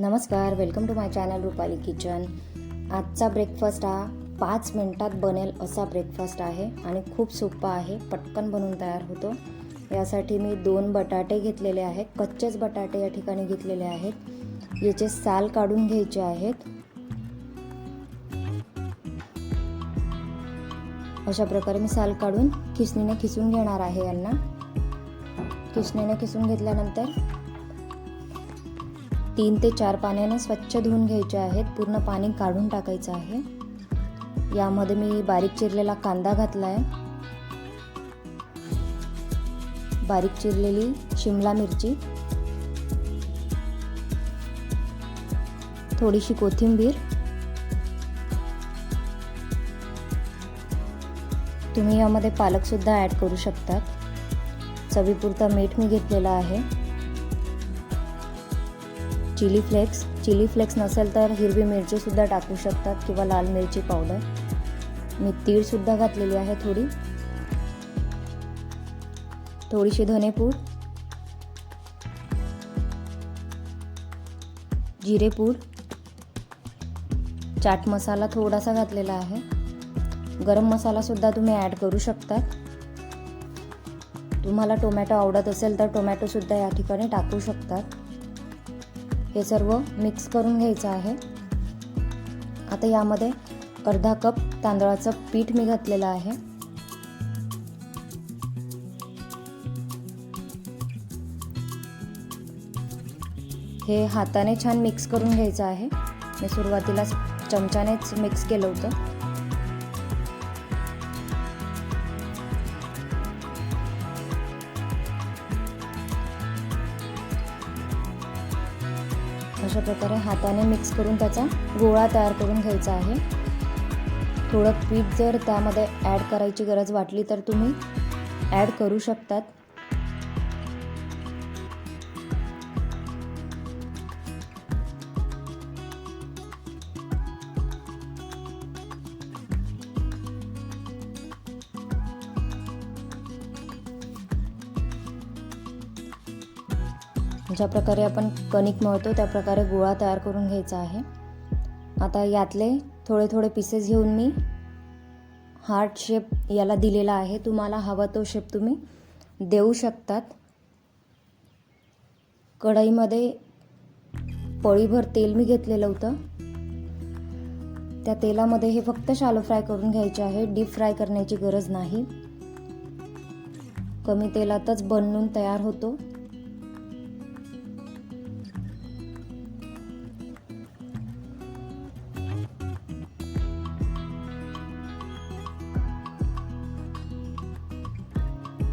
नमस्कार welcome to my channel Rupali kitchen आजचा breakfast हा पाच मिनटात बनेल असा ब्रेकफास्ट आहे आणि खूप सोपा आहे. पटकन बनवून तयार होतो. यासाठी मी दोन बटाटे घेतलेले आहेत. कच्चेच बटाटे या ठिकाणी घेतलेले आहेत. याचे साल काढून घ्यायचे आहेत. अशा प्रकारे मी साल काढून खिसणीने खिसून घेणार आहे यांना. खिसणीने खिसून घेतल्यानंतर तीन ते चार पाण्याने स्वच्छ धुवून घ्यायचे आहेत. पूर्ण पाणी काढून टाकायचं आहे. यामध्ये मी बारीक चिरलेला कांदा घातला आहे बारीक चिरलेली शिमला मिरची. थोडीशी कोथिंबीर. तुम्ही यामध्ये पालकसुद्धा ॲड करू शकतात. चवीपुरता मीठ मी घेतलेला आहे. Chilli flakes. चिली फ्लेक्स नसेल तर हिरवी मिरचीसुद्धा टाकू शकतात किंवा लाल मिरची पावडर. मी तीळसुद्धा घातलेली आहे थोडी. थोडीशी धनेपूड. जिरेपूड. चाट मसाला थोडासा घातलेला आहे. गरम मसालासुद्धा तुम्ही ॲड करू शकतात. तुम्हाला टोमॅटो आवडत असेल तर टोमॅटोसुद्धा या ठिकाणी टाकू शकतात. हे सर्व मिक्स करून घ्यायचं आहे. आता यामध्ये अर्धा कप तांदळाचं पीठ मी घातलेलं आहे. हे हाताने छान मिक्स करून घ्यायचं आहे. मी सुरुवातीला चमच्यानेच मिक्स केलं होतं. अशा प्रकारे हाताने मिक्स करून त्याचा गोळा तयार करून घ्यायचा आहे. थोडं पीठ जर त्यामध्ये ॲड करायची गरज वाटली तर तुम्ही ॲड करू शकतात. ज्या प्रकारे आपण कणिक मळतो त्या प्रकारे गोळा तयार करून घ्यायचा आहे. आता यातले थोडे थोडे पीसेस घेऊन मी हार्ट शेप याला दिलेला आहे. तुम्हाला हवा तो शेप तुम्ही देऊ शकतात. कढईमध्ये पळीभर तेल मी घेतलेलं होतं. त्या तेलामध्ये हे फक्त शालो फ्राय करून घ्यायचे आहे. डीप फ्राय करण्याची गरज नाही. कमी तेलातच बनवून तयार होतो.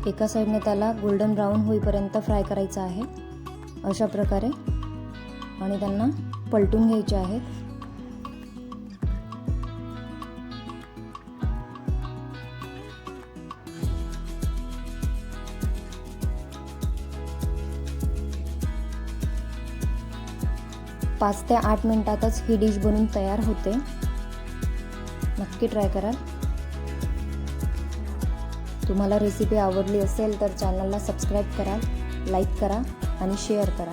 एका साईडने त्याला गोल्डन ब्राऊन होईपर्यंत फ्राय करायचं आहे. अशा प्रकारे. आणि त्यांना पलटून घ्यायचे आहेत. पाच ते आठ मिनिटातच ही डिश बनून तयार होते. नक्की ट्राय करा तुम्हाला रेसिपी आवडली असेल तर चॅनलला सबस्क्राईब करा लाईक करा आणि शेअर करा.